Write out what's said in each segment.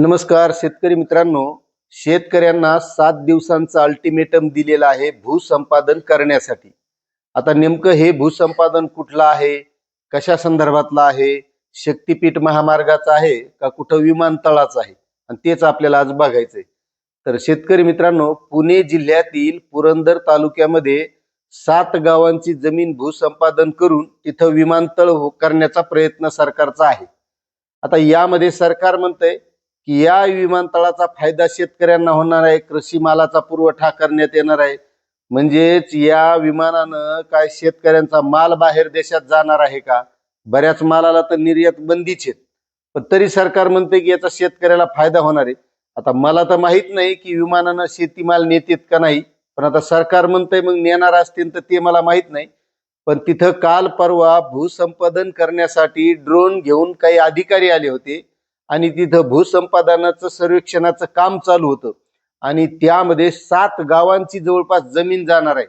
नमस्कार शेतकरी मित्रांनो शेतकऱ्यांना सात दिवसांचा अल्टिमेटम दिलेला आहे भूसंपादन करण्यासाठी. आता नेमकं हे भूसंपादन कुठलं आहे? कशा संदर्भातलं आहे? शक्तीपीठ महामार्गाचं आहे का कुठं विमानतळाचं आहे? आणि तेच आपल्याला आज बघायचंय. तर शेतकरी मित्रांनो पुणे जिल्ह्यातील पुरंदर तालुक्यामध्ये सात गावांची जमीन भूसंपादन करून तिथं विमानतळ हो- करण्याचा प्रयत्न सरकारचा आहे. आता यामध्ये सरकार म्हणतंय की या विमानतळाचा फायदा शेतकऱ्यांना होणार आहे कृषी मालाचा पुरवठा करण्यात येणार आहे. म्हणजेच या विमानानं काय शेतकऱ्यांचा माल बाहेर देशात जाणार आहे का? बऱ्याच मालाला तर निर्यात बंदीच आहेत. पण तरी सरकार म्हणते की याचा शेतकऱ्याला फायदा होणार आहे. आता मला तर माहीत नाही की विमानानं शेतीमाल नेतेत का नाही. पण आता सरकार म्हणतंय मग नेणार असतील तर ते मला माहीत नाही. पण तिथं काल परवा भूसंपादन करण्यासाठी ड्रोन घेऊन काही अधिकारी आले होते. आणि तिथं भूसंपादनाचं सर्वेक्षणाचं काम चालू होतं. आणि त्यामध्ये सात गावांची जवळपास जमीन जाणार आहे.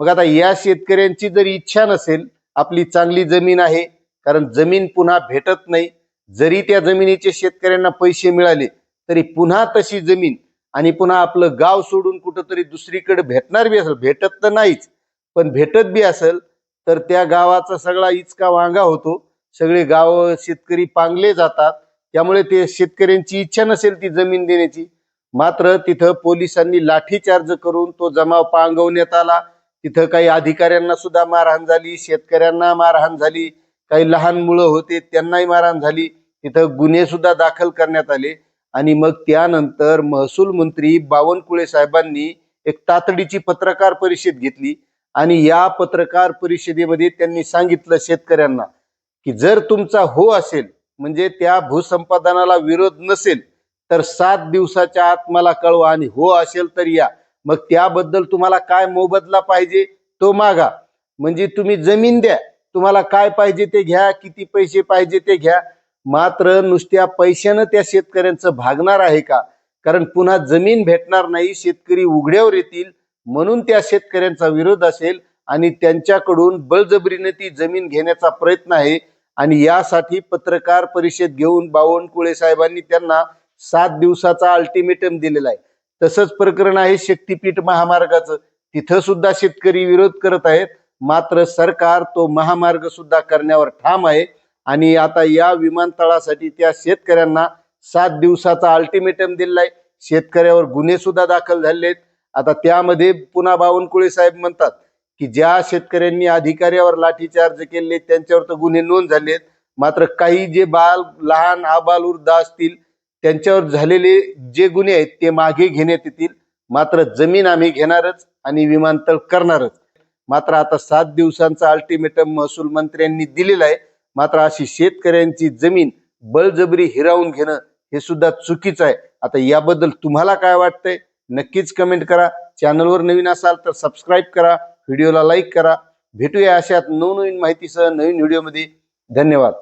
मग आता या शेतकऱ्यांची जर इच्छा नसेल आपली चांगली जमीन आहे कारण जमीन पुन्हा भेटत नाही. जरी त्या जमिनीचे शेतकऱ्यांना पैसे मिळाले तरी पुन्हा तशी जमीन आणि पुन्हा आपलं गाव सोडून कुठंतरी दुसरीकडे भेटणार बी असेल. भेटत तर नाहीच पण भेटत बी असेल तर त्या गावाचा सगळा इचका वांगा होतो. सगळे गाव शेतकरी पांगले जातात. त्यामुळे ते शेतकऱ्यांची इच्छा नसेल ती जमीन देण्याची. मात्र तिथं पोलिसांनी लाठीचार्ज करून तो जमाव पांगवण्यात आला. तिथं काही अधिकाऱ्यांना सुद्धा मारहाण झाली शेतकऱ्यांना मारहाण झाली. काही लहान मुलं होते त्यांनाही मारहाण झाली. तिथं गुन्हे सुद्धा दाखल करण्यात आले. आणि मग त्यानंतर महसूल मंत्री बावनकुळे साहेबांनी एक तातडीची पत्रकार परिषद घेतली. आणि या पत्रकार परिषदेमध्ये त्यांनी सांगितलं शेतकऱ्यांना की जर तुमचा हो असेल म्हणजे त्या भूसंपादनाला विरोध नसेल तर सात दिवसाच्या आत मला कळवा आणि हो असेल तर या. मग त्याबद्दल तुम्हाला काय मोबदला पाहिजे तो मागा. म्हणजे तुम्ही जमीन द्या. तुम्हाला काय पाहिजे ते घ्या. किती पैसे पाहिजे ते घ्या. मात्र नुसत्या पैशानं त्या शेतकऱ्यांचं भागणार आहे का? कारण पुन्हा जमीन भेटणार नाही शेतकरी उघड्यावर येतील. म्हणून त्या शेतकऱ्यांचा विरोध असेल आणि त्यांच्याकडून बळजबरीने ती जमीन घेण्याचा प्रयत्न आहे. आणि यासाठी पत्रकार परिषद घेऊन बावनकुळे साहेबांनी त्यांना सात दिवसाचा अल्टिमेटम दिलेला आहे. तसंच प्रकरण आहे शक्तीपीठ महामार्गाचं. तिथं सुद्धा शेतकरी विरोध करत आहेत. मात्र सरकार तो महामार्ग सुद्धा करण्यावर ठाम आहे. आणि आता या विमानतळासाठी त्या शेतकऱ्यांना सात दिवसाचा अल्टिमेटम दिलेला आहे. शेतकऱ्यावर गुन्हे सुद्धा दाखल झाले आहेत. आता त्यामध्ये पुन्हा बावनकुळे साहेब म्हणतात की ज्या शेतकऱ्यांनी अधिकाऱ्यावर लाठीचार्ज केले त्यांच्यावर तर गुन्हे नोंद झालेत. मात्र काही जे बाल लहान आबाल वृद्ध असतील त्यांच्यावर झालेले जे गुन्हे आहेत ते मागे घेण्यात येतील. मात्र जमीन आम्ही घेणारच आणि विमानतळ करणारच. मात्र आता सात दिवसांचा अल्टिमेटम महसूल मंत्र्यांनी दिलेला आहे. मात्र अशी शेतकऱ्यांची जमीन बळजबरी हिरावून घेणं हे सुद्धा चुकीचं आहे. आता याबद्दल तुम्हाला काय वाटतंय? नक्कीच कमेंट करा. चॅनलवर नवीन असाल तर सबस्क्राईब करा. व्हिडिओला लाईक करा. भेटूया अशात नवनवीन माहितीसह नवीन व्हिडिओमध्ये. धन्यवाद.